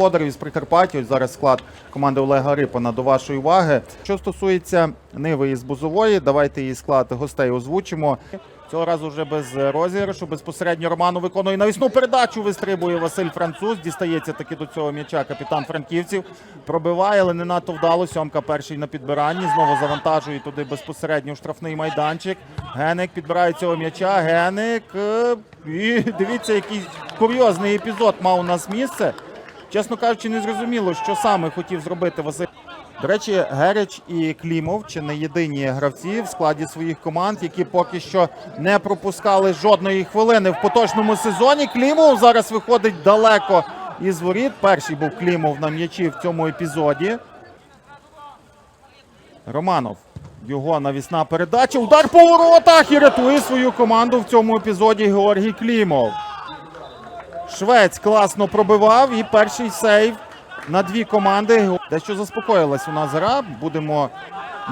господарів із Прикарпаття. Ось зараз склад команди Олега Рипана до вашої уваги. Що стосується Ниви із Бузової, давайте її склад гостей озвучимо. Цього разу вже без розіграшу. Безпосередньо Роману виконує навісну передачу. Вистрибує Василь Француз. Дістається таки до цього м'яча капітан франківців. Пробиває, але не надто вдало. Сьомка перший на підбиранні. Знову завантажує туди безпосередньо в штрафний майданчик. Геник підбирає цього м'яча. Геник. е, І дивіться, який курйозний епізод мав у нас місце. Чесно кажучи, не зрозуміло, що саме хотів зробити Василь. До речі, Герич і Клімов чи не єдині гравці в складі своїх команд, які поки що не пропускали жодної хвилини в поточному сезоні. Клімов зараз виходить далеко із воріт. Перший був Клімов на м'ячі в цьому епізоді. Романов. Його навісна передача. Удар по воротах і рятує свою команду в цьому епізоді Георгій Клімов. Швець класно пробивав і перший сейв на дві команди. Дещо заспокоїлась у нас гра. Будемо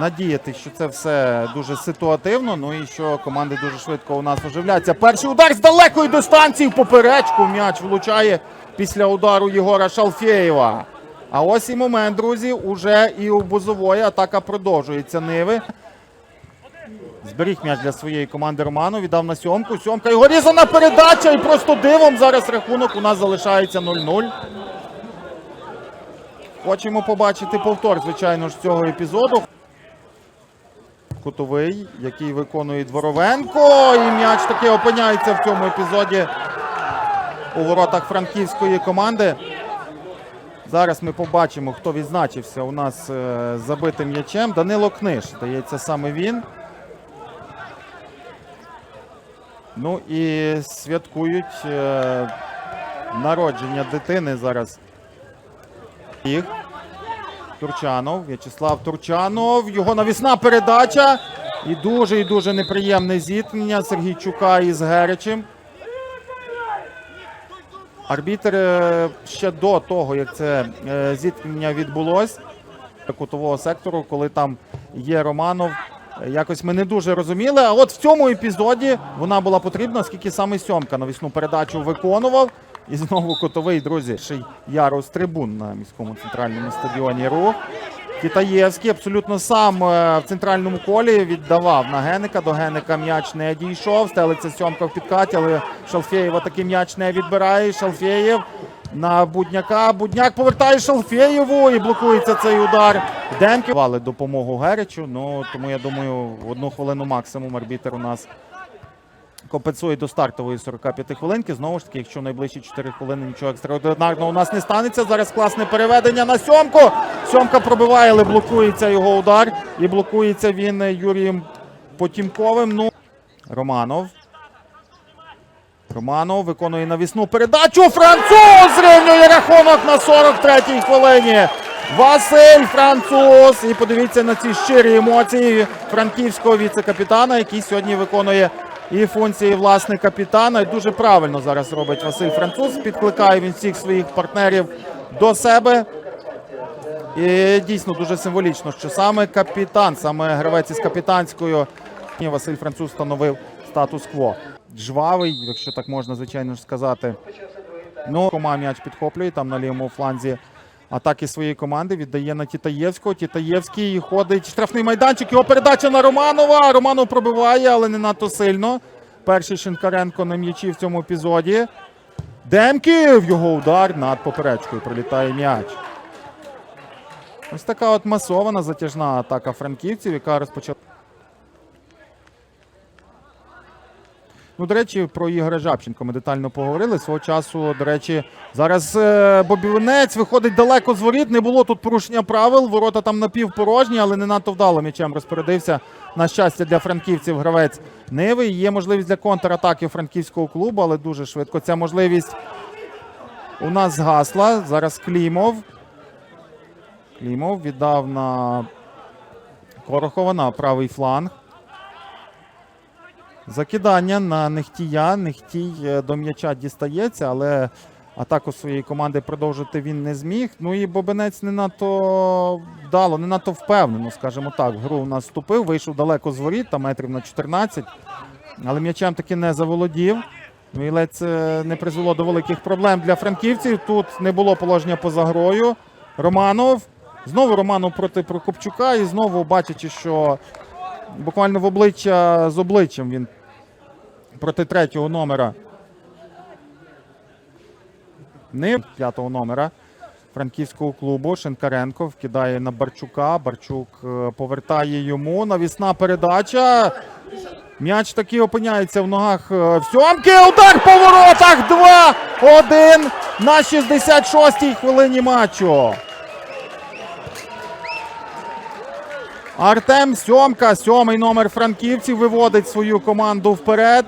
надіятися, що це все дуже ситуативно. Ну і що команди дуже швидко у нас оживляться. Перший удар з далекої дистанції в поперечку. М'яч влучає після удару Єгора Шалфєєва. А ось і момент, друзі. Уже і у Бузової атака продовжується. Ниви. Зберіг м'яч для своєї команди Роману. Віддав на сьомку. Сьомка його різана передача. І просто дивом зараз рахунок у нас залишається 0-0. Хочемо побачити повтор, звичайно ж, цього епізоду. Кутовий, який виконує Дворовенко. І м'яч таки опиняється в цьому епізоді у воротах франківської команди. Зараз ми побачимо, хто відзначився у нас е, забитим м'ячем. Данило Книж, здається, саме він. Ну і святкують е, народження дитини зараз. Їх. Турчанов, В'ячеслав Турчанов. Його навісна передача. І дуже і дуже неприємне зіткнення Сергійчука із Геричем. Арбітер е, ще до того, як це е, зіткнення відбулось кутового сектору, коли там є Романов. Якось ми не дуже розуміли. А от в цьому епізоді вона була потрібна, оскільки саме сьомка навісну передачу виконував. І знову котовий, друзі, ще й ярус трибун на міському центральному стадіоні Рух. Китаєвський абсолютно сам е, в центральному колі віддавав на Геника. До Геника м'яч не дійшов. Стелиться сьомка в підкаті, але Шалфєєва такий м'яч не відбирає. Шалфєєв на Будняка. Будняк повертає Шалфєєву і блокується цей удар. Демки вали допомогу Геричу. Ну тому я думаю, одну хвилину максимум арбітер у нас компенсує до стартової 45 хвилинки. Знову ж таки, якщо найближчі 4 хвилини нічого екстраординарного у нас не станеться. Зараз класне переведення на сьомку. Сьомка пробиває, але блокується його удар. І блокується він Юрієм Потімковим. Ну, Романов. Романов виконує навісну передачу. Француз зрівнює рахунок на 43-й хвилині. Василь Француз. І подивіться на ці щирі емоції франківського віце-капітана, який сьогодні виконує і функції власне капітана. І дуже правильно зараз робить Василь Француз. Підкликає він всіх своїх партнерів до себе. І дійсно дуже символічно, що саме капітан, саме гравець із капітанською Василь Француз встановив статус-кво. Жвавий, якщо так можна, звичайно ж сказати. Ну, кома м'яч підхоплює там на лівому фланзі атаки своєї команди. Віддає на Тітаєвського. Тітаєвський ходить штрафний майданчик. Його передача на Романова. Романов пробиває, але не надто сильно. Перший Шинкаренко на м'ячі в цьому епізоді. Демків! Його удар над поперечкою. Пролітає м'яч. Ось така от масована затяжна атака франківців, яка розпочала. Ну, до речі, про Ігоря Жабченко ми детально поговорили. Свого часу, до речі, зараз е, Бобівнець виходить далеко з воріт. Не було тут порушення правил. Ворота там напівпорожні, але не надто вдало м'ячем розпорядився. На щастя, для франківців гравець Ниви. Є можливість для контратаки франківського клубу, але дуже швидко ця можливість у нас згасла. Зараз Клімов. Клімов віддав на Корохова на правий фланг. Закидання на Нехтія. Нехтій е, до м'яча дістається, але атаку своєї команди продовжити він не зміг. Ну і Бобенець не надто вдало, не надто впевнено, скажімо так. В гру у нас вступив, вийшов далеко з воріт, там метрів на 14. Але м'ячем таки не заволодів. Ну і ледь це не призвело до великих проблем для франківців. Тут не було положення поза грою. Романов. Знову Романов проти Прокопчука. І знову бачачи, що буквально в обличчя з обличчям він проти третього номера. Не п'ятого номера франківського клубу. Шинкаренко вкидає на Барчука. Барчук е, повертає йому. Навісна передача. М'яч таки опиняється в ногах е, сьомки. Удар по воротах. 2-1 на 66-й хвилині матчу. Артем Сьомка, сьомий номер франківців, виводить свою команду вперед.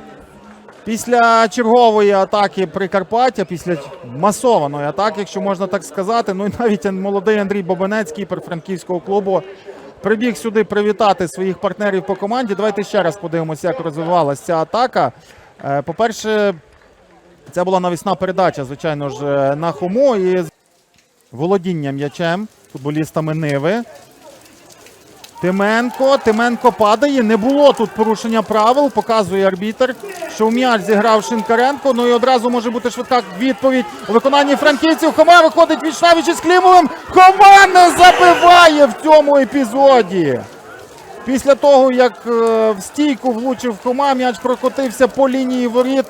Після чергової атаки Прикарпаття, після масованої атаки, якщо можна так сказати. Ну і навіть молодий Андрій Бобанець, кіпер франківського клубу, прибіг сюди привітати своїх партнерів по команді. Давайте ще раз подивимося, як розвивалася ця атака. Е, По-перше, це була навісна передача, звичайно ж, е, на хому і з володінням м'ячем футболістами Ниви. Тименко, Тименко падає. Не було тут порушення правил. Показує арбітер, що в м'яч зіграв Шинкаренко. Ну і одразу може бути швидка відповідь у виконанні франківців. Хома виходить віч навіч із Клімовим. Хома не забиває в цьому епізоді. Після того, як е, в стійку влучив Хома, м'яч прокотився по лінії воріт.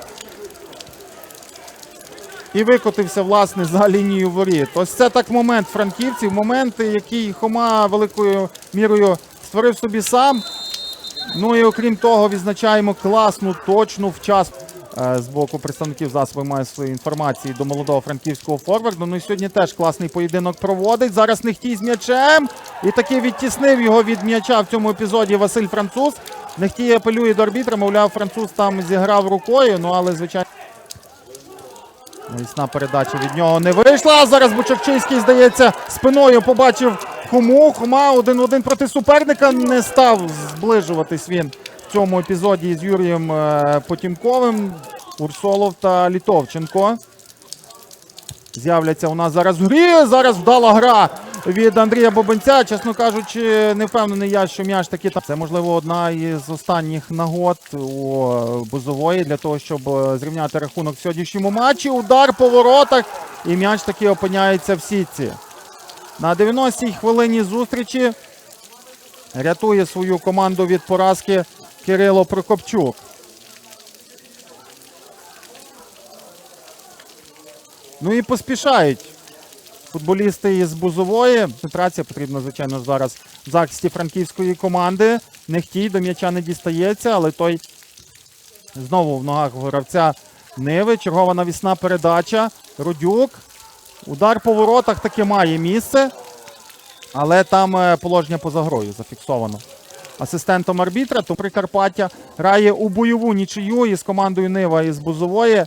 І викотився, власне, за лінію воріт. Ось це так момент франківців, момент, який Хома великою мірою створив собі сам. Ну і окрім того, відзначаємо класну, точну вчас е, з боку представників засобів масової інформації до молодого франківського форварду. Ну і сьогодні теж класний поєдинок проводить. Зараз Нехтій з м'ячем. І таки відтіснив його від м'яча в цьому епізоді Василь Француз. Нехтій апелює до арбітра, мовляв, француз там зіграв рукою, ну але звичайно. Навісна передача від нього не вийшла. Зараз Бучакчийський, здається, спиною побачив Хуму. Хома один в один проти суперника не став зближуватись він в цьому епізоді з Юрієм е, Потімковим. Урсолов та Літовченко. З'являться у нас зараз в грі. Зараз вдала гра від Андрія Бобенця. Чесно кажучи, не впевнений я, що м'яч таки там. Це можливо одна із останніх нагод у Бузової для того, щоб е, зрівняти рахунок в сьогоднішньому матчі. Удар по воротах, і м'яч таки опиняється в сітці. На 90-й хвилині зустрічі рятує свою команду від поразки Кирило Прокопчук. Ну і поспішають футболісти із Бузової. Концентрація потрібна, звичайно, зараз в захисті франківської команди. Нехтій до м'яча не дістається, але той знову в ногах гравця Ниви. Чергова навісна передача. Рудюк. Удар по воротах таки має місце. Але там е, положення поза грою зафіксовано. Асистентом арбітра, то Прикарпаття грає у бойову нічию із командою Нива із Бузової.